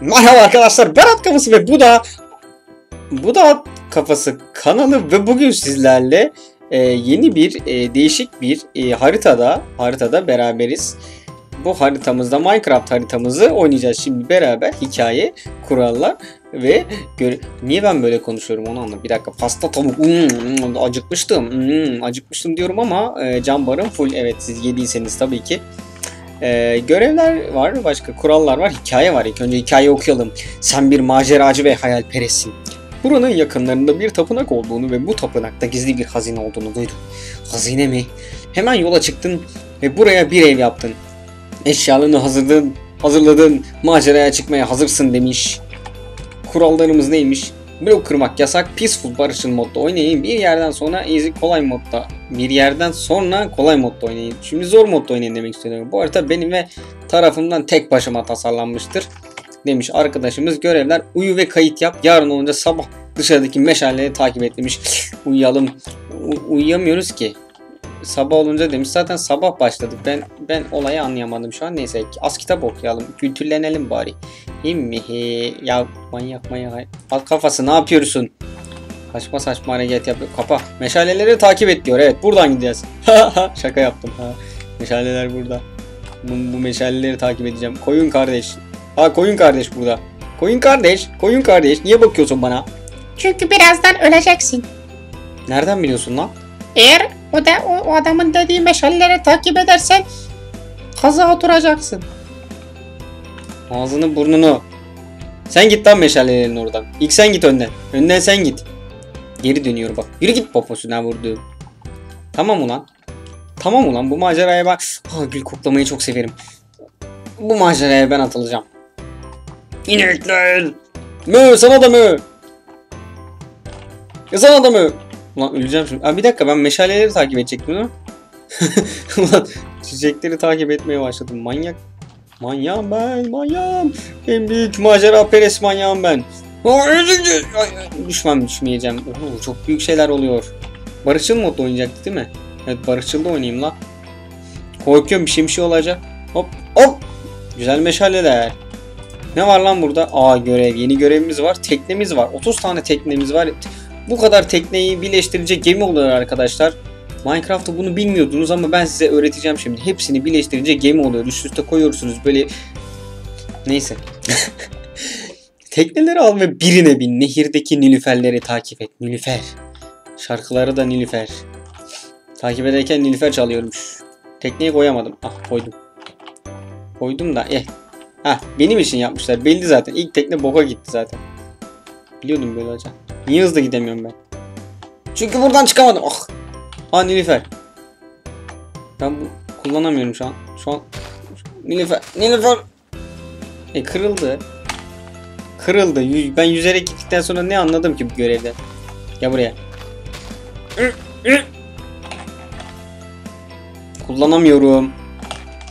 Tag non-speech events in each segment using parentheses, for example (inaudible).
Merhaba arkadaşlar ben At Kafası ve bu da bu da Kafası kanalı ve bugün sizlerle e, yeni bir e, değişik bir e, haritada haritada beraberiz. Bu haritamızda Minecraft haritamızı oynayacağız şimdi beraber hikaye, kurallar ve göre... Niye ben böyle konuşuyorum onu anla. Bir dakika pasta tavuk hmm, acıkmıştım hmm, acıkmıştım diyorum ama e, can barım full evet siz yediyseniz tabii ki. E, görevler var, başka kurallar var, hikaye var. İlk önce hikaye okuyalım. Sen bir maceracı ve hayalperestsin. Buranın yakınlarında bir tapınak olduğunu ve bu tapınakta gizli bir hazine olduğunu duydun. Hazine mi? Hemen yola çıktın ve buraya bir ev yaptın. Eşyalarını hazırladın, hazırladın, maceraya çıkmaya hazırsın demiş. Kurallarımız neymiş? Blok kırmak yasak, peaceful barışçıl modda oynayın. Bir yerden sonra easy kolay modda. Bir yerden sonra kolay modda oynayın. Şimdi zor modda oynayın demek istiyorum. Bu harita benim ve tarafımdan tek başıma tasarlanmıştır. Demiş arkadaşımız görevler uyu ve kayıt yap. Yarın olunca sabah dışarıdaki meşaleleri takip et demiş. (laughs) Uyuyalım. U- uyuyamıyoruz ki. Sabah olunca demiş. Zaten sabah başladık. Ben ben olayı anlayamadım şu an. Neyse az kitap okuyalım. Kültürlenelim bari. He, ya manyak manyak. Al kafası ne yapıyorsun? Saçma saçma hareket yapıyor. Kapa. Meşaleleri takip et diyor. Evet buradan gideceğiz. (laughs) Şaka yaptım. Ha. Meşaleler burada. Bu, bu meşaleleri takip edeceğim. Koyun kardeş. Ha koyun kardeş burada. Koyun kardeş. Koyun kardeş. Niye bakıyorsun bana? Çünkü birazdan öleceksin. Nereden biliyorsun lan? Eğer o da o, o adamın dediği meşaleleri takip edersen kaza oturacaksın. Ağzını burnunu. Sen git lan meşalelerin oradan. İlk sen git önden. Önden sen git. Geri dönüyor bak. Yürü git poposuna vurdu. Tamam ulan. Tamam ulan bu maceraya ben... Ah, gül koklamayı çok severim. Bu maceraya ben atılacağım. İnekler. Mö sana da mö. Sana da mö. Ulan öleceğim şimdi. Aa, bir dakika ben meşaleleri takip edecektim değil mi? (laughs) Ulan çiçekleri takip etmeye başladım. Manyak. Manyağım ben, manyağım. En büyük macera perest manyağım ben. Düşmem düşmeyeceğim. Oo, çok büyük şeyler oluyor. Barışçıl modda oynayacaktı değil mi? Evet Barışçıl'da oynayayım la. Korkuyorum bir şey bir şey olacak. Hop hop. Güzel meşaleler. Ne var lan burada? Aa görev. Yeni görevimiz var. Teknemiz var. 30 tane teknemiz var. Bu kadar tekneyi birleştirecek gemi oluyor arkadaşlar. Minecraft'ta bunu bilmiyordunuz ama ben size öğreteceğim şimdi. Hepsini birleştirince gemi oluyor. Üst üste koyuyorsunuz böyle. Neyse. (laughs) Tekneleri al ve birine bin. Nehirdeki nilüferleri takip et. Nilüfer. Şarkıları da nilüfer. Takip ederken nilüfer çalıyormuş. Tekneyi koyamadım. Ah koydum. Koydum da eh. Ha benim için yapmışlar. Belli zaten. İlk tekne boka gitti zaten. Biliyordum böyle olacak. Niye hızlı gidemiyorum ben? Çünkü buradan çıkamadım. Ah. Ha Nilüfer. Ben bu kullanamıyorum şu an. Şu an Nilüfer. Nilüfer. E kırıldı. Kırıldı. Ben yüzerek gittikten sonra ne anladım ki bu görevden? Gel buraya. Kullanamıyorum.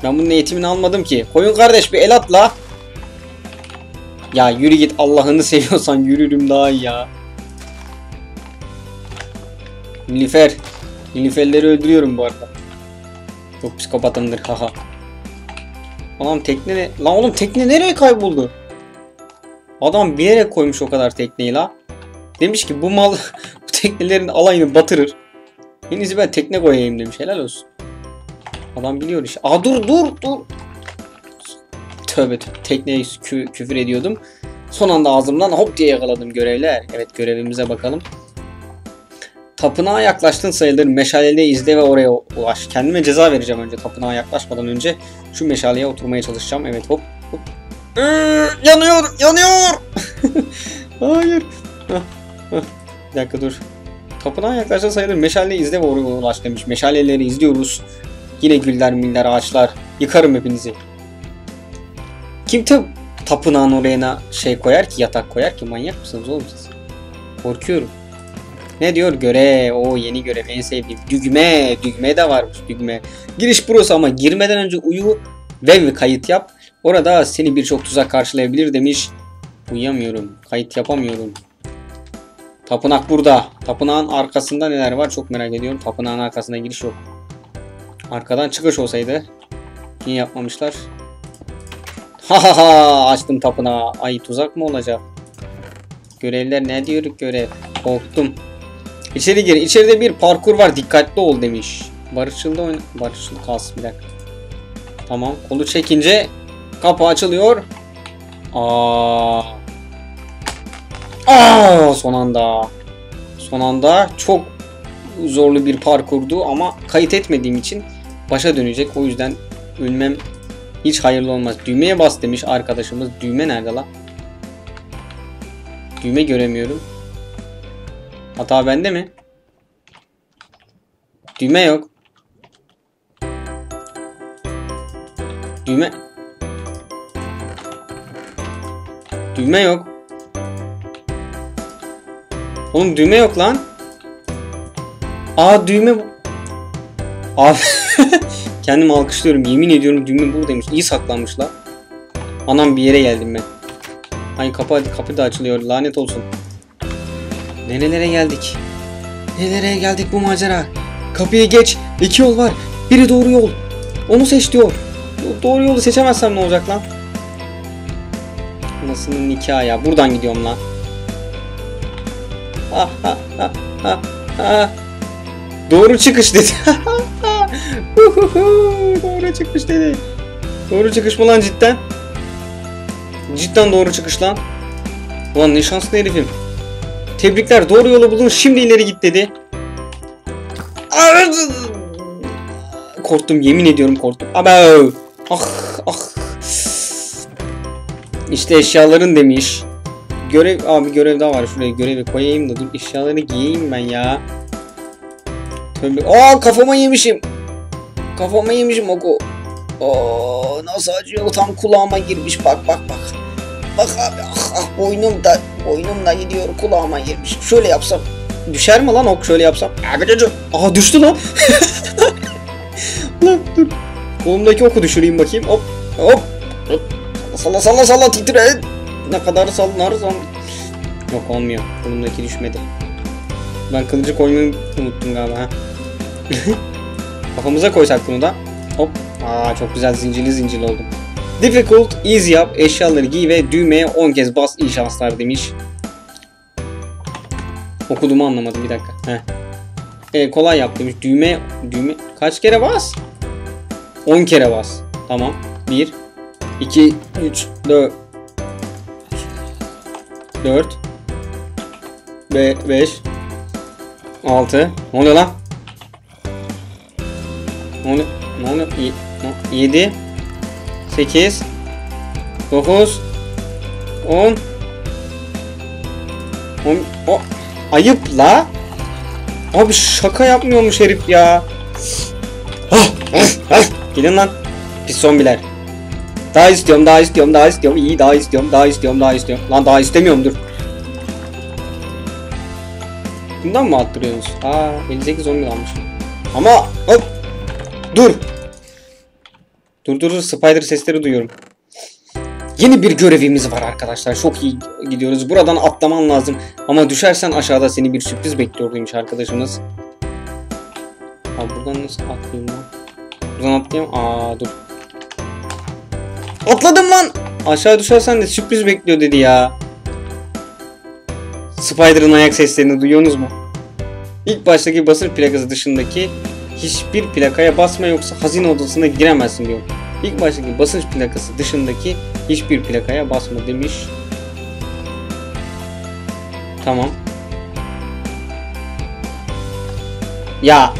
Ben bunun eğitimini almadım ki. Koyun kardeş bir el at la. Ya yürü git Allah'ını (laughs) seviyorsan yürürüm daha iyi ya. Nilüfer. Nilüferleri öldürüyorum bu arada. Çok psikopatımdır haha. Anam tekne ne? Lan oğlum tekne nereye kayboldu? Adam bilerek koymuş o kadar tekneyi la. Demiş ki bu mal (laughs) bu teknelerin alayını batırır. En ben tekne koyayım demiş. Helal olsun. Adam biliyor işte. Aa dur dur dur. Tövbe tövbe. Tekneye kü- küfür ediyordum. Son anda ağzımdan hop diye yakaladım görevler. Evet görevimize bakalım. Tapınağa yaklaştın sayılır. Meşaleli izle ve oraya ulaş. Kendime ceza vereceğim önce tapınağa yaklaşmadan önce. Şu meşaleye oturmaya çalışacağım. Evet hop hop. Ee, yanıyor yanıyor. (laughs) Hayır. Bir dakika dur. Tapınağa yaklaştın sayılır. Meşaleli izle ve oraya ulaş demiş. Meşaleleri izliyoruz. Yine güller miller ağaçlar. Yıkarım hepinizi. Kim tap tapınağın oraya şey koyar ki yatak koyar ki manyak mısınız oğlum siz? Korkuyorum. Ne diyor? Görev. O yeni görev. En sevdiğim. Düğme. Düğme de varmış. Düğme. Giriş burası ama girmeden önce uyu ve kayıt yap. Orada seni birçok tuzak karşılayabilir demiş. Uyuyamıyorum. Kayıt yapamıyorum. Tapınak burada. Tapınağın arkasında neler var çok merak ediyorum. Tapınağın arkasına giriş yok. Arkadan çıkış olsaydı. Niye yapmamışlar? Ha ha ha açtım tapınağı. Ay tuzak mı olacak? Görevler ne diyor görev? Korktum. İçeri gir. İçeride bir parkur var. Dikkatli ol demiş. Barışçıl da oyna. Barışçıl kalsın bir dakika. Tamam. Kolu çekince kapı açılıyor. Aa. Aa son anda. Son anda çok zorlu bir parkurdu ama kayıt etmediğim için başa dönecek. O yüzden ölmem hiç hayırlı olmaz. Düğmeye bas demiş arkadaşımız. Düğme nerede lan? Düğme göremiyorum. Hata bende mi? Düğme yok. Düğme. Düğme yok. Oğlum düğme yok lan. Aa düğme bu. Abi (laughs) kendim alkışlıyorum. Yemin ediyorum düğme buradaymış. İyi saklanmış la. Anam bir yere geldim ben. Ay kapı kapı da açılıyor. Lanet olsun. Nerelere geldik? Nerelere geldik bu macera? Kapıya geç. İki yol var. Biri doğru yol. Onu seç diyor. Doğru yolu seçemezsem ne olacak lan? Nasılın nikahı ya? Buradan gidiyorum lan. Ha ha ha ha ha. Doğru çıkış dedi. (laughs) doğru çıkış dedi. Doğru çıkış mı lan cidden? Cidden doğru çıkış lan. Ulan ne şanslı herifim. Tebrikler doğru yolu buldun şimdi ileri git dedi. Korktum yemin ediyorum korktum. Ama ah ah. İşte eşyaların demiş. Görev abi görev daha var şuraya görevi koyayım da dur eşyaları giyeyim ben ya. Tövbe. Aa kafama yemişim. Kafama yemişim oku. Oo nasıl acıyor tam kulağıma girmiş bak bak bak. Bak abi ah, ah boynum da boynum da gidiyor kulağıma girmiş. Şöyle yapsam düşer mi lan ok şöyle yapsam? Abi çocuğum. Aa düştü lan. (laughs) lan dur. Kolumdaki oku düşüreyim bakayım. Hop hop. hop. Salla salla salla titre. Ne kadar sallanırsan. Yok olmuyor. Kolumdaki düşmedi. Ben kılıcı koymayı unuttum galiba. (laughs) Kafamıza koysak bunu da. Hop. Aa çok güzel zincirli zincirli oldu. Difficult, easy yap, eşyaları giy ve düğmeye 10 kez bas iyi şanslar demiş. Okuduğumu anlamadım bir dakika. Heh. E, kolay yap demiş. Düğme, düğme kaç kere bas? 10 kere bas. Tamam. 1 2 3 4 4 5 6 Ne oluyor lan? Ne oluyor? Ne oluyor? 7 8 9 10 10 o ayıp la. Abi şaka yapmıyormuş herif ya. Ah, ah, ah. Gidin lan. Pis zombiler. Daha istiyorum, daha istiyorum, daha istiyorum. İyi, daha istiyorum, daha istiyorum, daha istiyorum. Lan daha istemiyorum dur. Bundan mı attırıyorsunuz? Aa, 58 zombi almış. Ama hop. Dur. Dur dur dur spider sesleri duyuyorum. Yeni bir görevimiz var arkadaşlar. Çok iyi gidiyoruz. Buradan atlaman lazım. Ama düşersen aşağıda seni bir sürpriz bekliyor demiş arkadaşımız. Abi buradan nasıl atlayayım lan? Buradan atlayayım. Aa dur. Atladım lan. Aşağı düşersen de sürpriz bekliyor dedi ya. Spider'ın ayak seslerini duyuyorsunuz mu? İlk baştaki basınç plakası dışındaki hiçbir plakaya basma yoksa hazine odasına giremezsin diyor. İlk baştaki basınç plakası dışındaki hiçbir plakaya basma demiş. Tamam. Ya.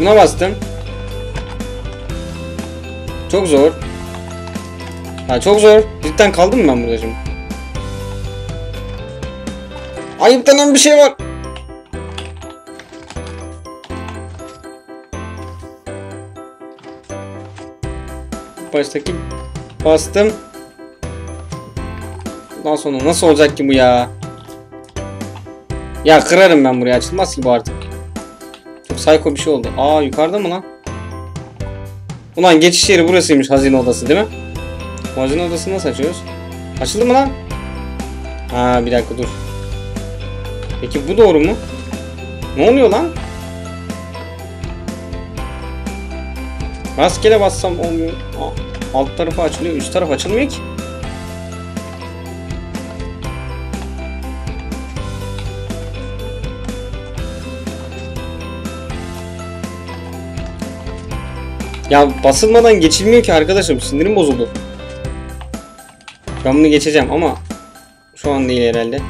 Buna bastım. Çok zor. Ha çok zor. Cidden kaldım mı ben burada şimdi? Ayıp denen bir şey var. Baştaki bastım. Daha sonra nasıl olacak ki bu ya? Ya kırarım ben buraya açılmaz ki bu artık. Çok psycho bir şey oldu. Aa yukarıda mı lan? Ulan geçiş yeri burasıymış hazine odası değil mi? Bu hazine odasını nasıl açıyoruz? Açıldı mı lan? Ha bir dakika dur. Peki bu doğru mu? Ne oluyor lan? Rastgele bassam olmuyor. Alt tarafı açılıyor, üst taraf açılmıyor ki. Ya basılmadan geçilmiyor ki arkadaşım. Sinirim bozuldu. Ben bunu geçeceğim ama şu an değil herhalde.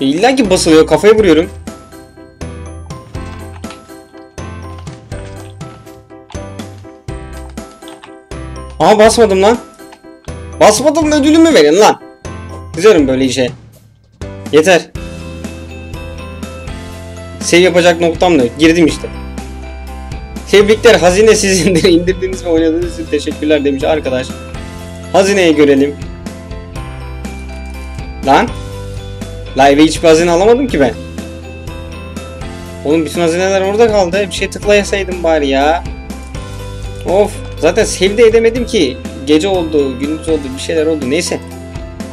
Ya İlla ki basılıyor. Kafaya vuruyorum. Aa basmadım lan. Basmadım ödülümü verin lan. Güzelim böyle işe. Yeter. Save yapacak noktam da yok. Girdim işte. Tebrikler hazine sizindir. (laughs) İndirdiğiniz ve oynadığınız için teşekkürler demiş arkadaş. Hazineyi görelim. Lan. Live'e hiçbir hazine alamadım ki ben. Oğlum bütün hazineler orada kaldı. Bir şey tıklayasaydım bari ya. Of. Zaten save de edemedim ki. Gece oldu, gündüz oldu, bir şeyler oldu. Neyse.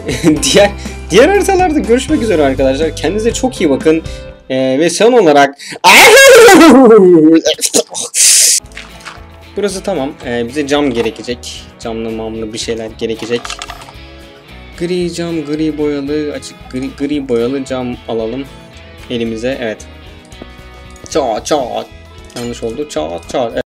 (laughs) diğer diğer haritalarda görüşmek üzere arkadaşlar. Kendinize çok iyi bakın. Ee, ve son olarak (laughs) Burası tamam. Ee, bize cam gerekecek. Camlı mamlı bir şeyler gerekecek. Gri cam, gri boyalı, açık gri, gri boyalı cam alalım elimize. Evet. Çat çat. Yanlış oldu. Çat çat. Evet.